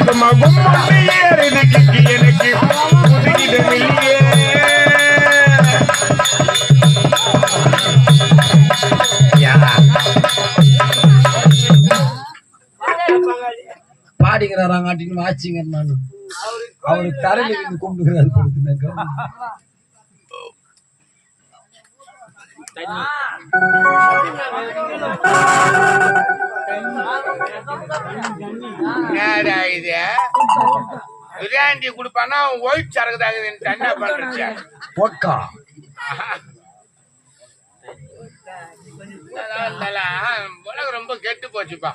எழுதுமா கும்பல் கிக்கி எனக்கு இல்லையே பாடிக்கிறாராங்காட்டின்னு வாச்சிங்க நான். அவருக்கு தரையில இருந்து கும்பிடுகிறாரு கொடுத்துனாக்க என்னடா இது? பிரியாண்டி கொடுப்பானா ஒயிட் சரக்கு தாகுதுன்னு என்ன பண்றீங்க போட்கா. உலகம் ரொம்ப கெட்டு போச்சுப்பா.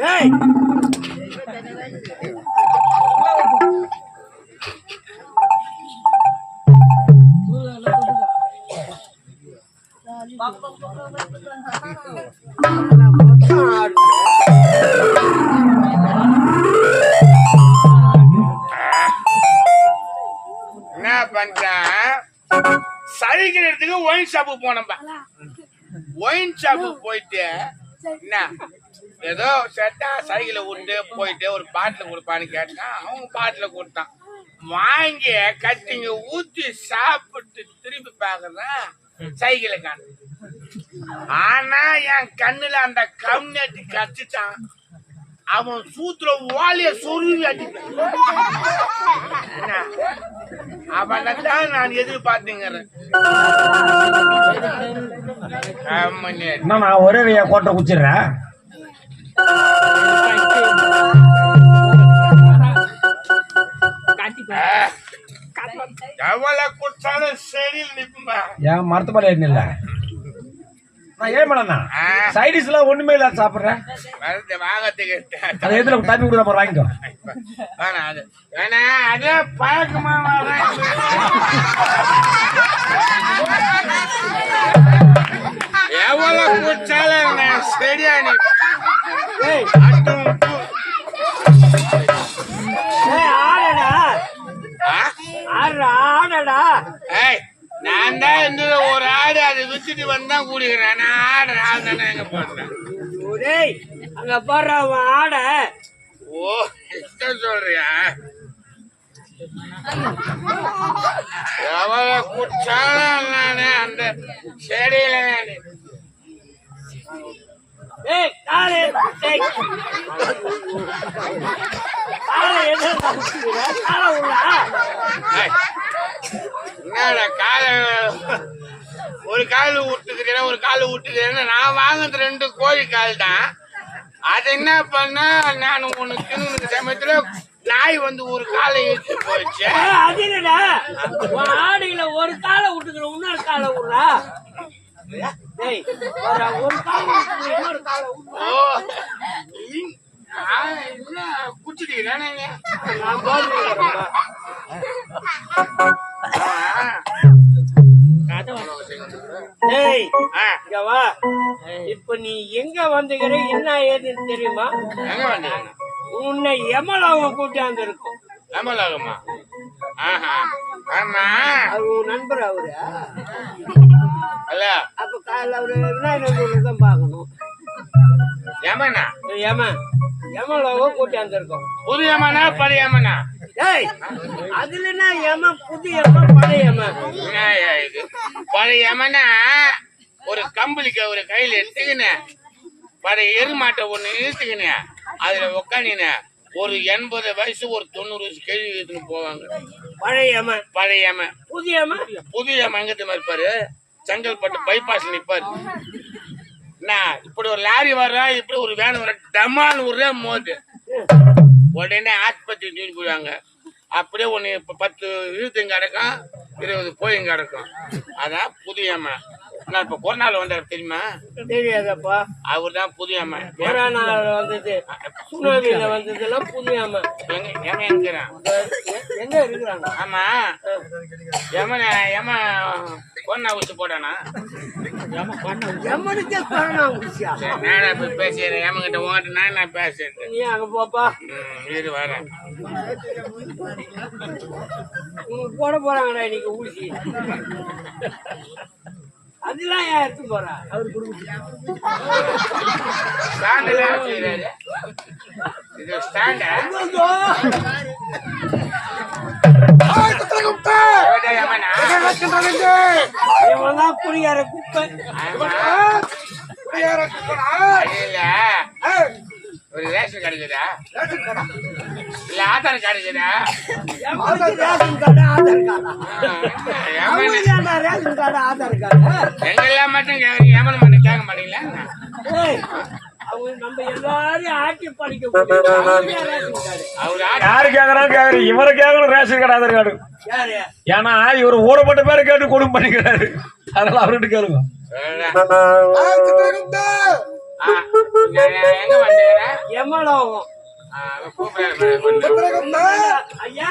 என்ன சளிக்கிறதுக்கு ஒயின் ஷாப்பு போனப்பா ஒயின் ஷாப்பு போயிட்டு என்ன? ஏதோ செட்டா சைக்கிளை விட்டு போயிட்டு ஒரு பாட்டில் கொடுப்பான்னு கேட்டான் அவங்க பாட்டில் கொடுத்தான். வாங்கி கட்டிங்க ஊத்தி சாப்பிட்டு திருப்பி பார்க்கறேன் சைக்கிளை காண ஆனா என் கண்ணுல அந்த கம்யூனிட்டி கச்சிட்டான் அவன் சூத்துல வாலிய சொருவி அடிப்பான்? அவனை தான் நான் எதிர்பார்த்துங்கிறேன் நான் ஒரே வையா கோட்டை குச்சிடுறேன். எவ்வளவு குற்றாலும் சரியில் நிற்பா ஏன் மரத்து மேலே ஏறினில்ல நான் ஏன். சைடிஸ் எல்லாம் ஒண்ணுமே இல்லாத சாப்பிடுறேன். மருந்து வாங்கத்துக்கு அதை எதுல தம்பி கொடுத்தா போற வாங்கிக்கோ. வேணாம் அது. வேணாம் அதே பழக்கமா வரேன் எவ்வளவு குற்றாலும் நான் சரியா நிற்பேன் நான் தான் ஒரு ஆடு அதை வித்துட்டு வந்தா கூடிக்கிறேன் நான் ஆடு ஆடு தானே எங்க போடுறேன் அங்க அவன் ஆட. ஓ இஷ்டம் சொல்றியா? எவ்வளவு குற்றாலம் நானு அந்த செடியில நானு. ஏய் எதுல ஊத்துற? காலை உள்ளா? ஏய், என்னடா கால ஒரு கால் விட்டுக்கிறேன் ஒரு கால் விட்டுக்கிறேன் நான் வாங்குறது ரெண்டு கோழி கால் தான் அது என்ன பண்ண நான் உனக்கு சமயத்துல நாய் வந்து ஒரு காலை இழுத்து போயிடுச்சு. ஏய், அது இல்லடா. ஒரு காலை விட்டுக்கிற இன்னொரு காலை விடுறா ஒரு காலை இன்னொரு காலை நீங்க? நான் இப்ப நீ எங்க வந்துக்கிற என்ன ஏதுன்னு தெரியுமா? உன்னை எமலாவும் கூட்டியாந்து இருக்கும். ஆமா. அது உன் நண்பர் அவரு அப்ப காலைல அவரு விநாயகர் தான் பார்க்கணும் யமனா? ஏமா எமலாவோ கூட்டியாந்து இருக்கும் புது யமனா, பழைய யமனா? டேய் அதுல என்ன ஏமா புது ஏமா பழைய ஏமா? பழைய ஒரு கம்பளிக்க ஒரு கையில எடுத்துக்கினேன் பழைய எருமாட்டை ஒண்ணு இழுத்துக்கினேன் அதுல உக்காண்டினேன் ஒரு எண்பது வயசு ஒரு தொண்ணூறு வயசு கேள்வி எடுத்துன்னு போவாங்க. பழைய பழைய யம புது ஏமா? புது யம எங்க தெரியுமா இருப்பாரு? செங்கல்பட்டு பைபாஸ்ல நிப்பாரு. என்ன இப்படி ஒரு லாரி வர்றா இப்படி ஒரு வேன் வர டமால் ஒரே மோது. உடனே ஆஸ்பத்திரி தூக்கி போடுவாங்க அப்படியே ஒன்று இப்போ பத்து இழுத்துங்க கிடக்கும் இருபது போயிங்க கிடக்கும் அதான் புதியம்மா நான் இப்போ கொரோனாவில் வந்தார் தெரியுமா? தெரியாதப்பா. அவர் தான் புதியம்மா கொரோனா வந்தது. சுனாமியில வந்ததெல்லாம் புது ஏமா எங்க எமன் எங்கிறான் எங்க இருக்கிறாங்க ஆமா. எமன் எம கொரோனா ஊசி போட்டானா? எம்மனுக்கே கொரோனா சரி, நானா போய் பேசுறேன் எமங்கிட்ட உங்ககிட்ட நான் நான் பேசுறேன். நீ அங்க போப்பா. இரு வரேன். உனக்கு போட போறாங்கடா இன்னைக்கு ஊசி. அதெல்லாம் ஏன் எடுத்து போறா? ஐயோ, இவன்தான் குடிகார குப்பை. இல்ல ஒரு ரேஷன் கிடைக்குதா இல்ல ஆதார் கிடைக்குதா ரேஷன் கார்டு ஆதார் கார்டா அவனுக்கு ஏன்டா ரேஷன் கார்டு ஆதார் கார்டு எங்கெல்லாம் மட்டும் கேக்குறீங்க ஏமன் மட்டும் கேட்க மாட்டீங்களா இவரை கேட்கணும் ரேஷன் கார்டு ஆதார் கார்டு யாரு? ஏன்னா இவர் ஊறப்பட்ட பேரை கேட்டு கொடுமை பண்ணிக்கிறாரு. அதனால அவர்கிட்ட கேளுங்க. எங்க எம்மளவும் கூப்பிடுறேன் ஐயா.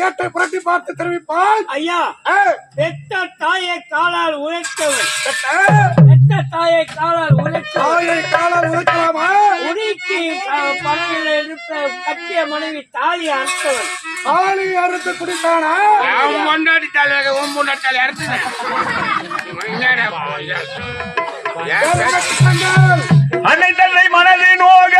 ஏற்றை புரட்டி பார்த்து தெரிவிப்பாய். ஐயா பெத்த தாயை காலால் உழைத்தவன் பெத்த? தாயை காலால் உழைத்தவன் தாயை காலால் உழைக்கலாமா உடிக்கு பணவில் இருந்த கட்டிய மனைவி தாலி அறுத்தவன் தாலி அறுத்து குடித்தானா? கொண்டாடி தலைவர் உன் முன்னாடி தலை குற்றங்கள்? அன்னை தன்னை மனதில் நோக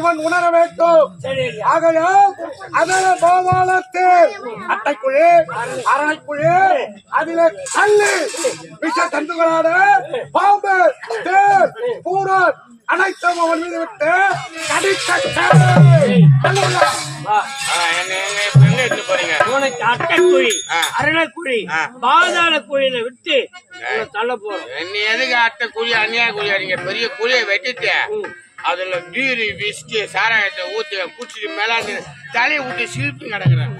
இவன் உணர வேண்டும். ஆகையால் அதன பாதாளத்தில் அட்டைக்குழி அரணைக்குழி அதிலே கல்லு விஷ தந்துகளான பாம்பு தேர் பூரன் அனைத்தும் அவன் மீது விட்டு எடுத்து போறீங்க? உனக்கு அட்டைக்குழி. அரணக்குழி. பாதாள குழியில விட்டு தள்ள போறோம். நீ எதுக்கு அட்டை குழி அந்நியா குழி அடிங்க பெரிய குழியை வெட்டிட்டு? அதுல பீரி விஸ்கி சாராயத்தை ஊத்தி குடிச்சிட்டு மேல தலையை ஊட்டி சிரிப்பு கிடக்குறாங்க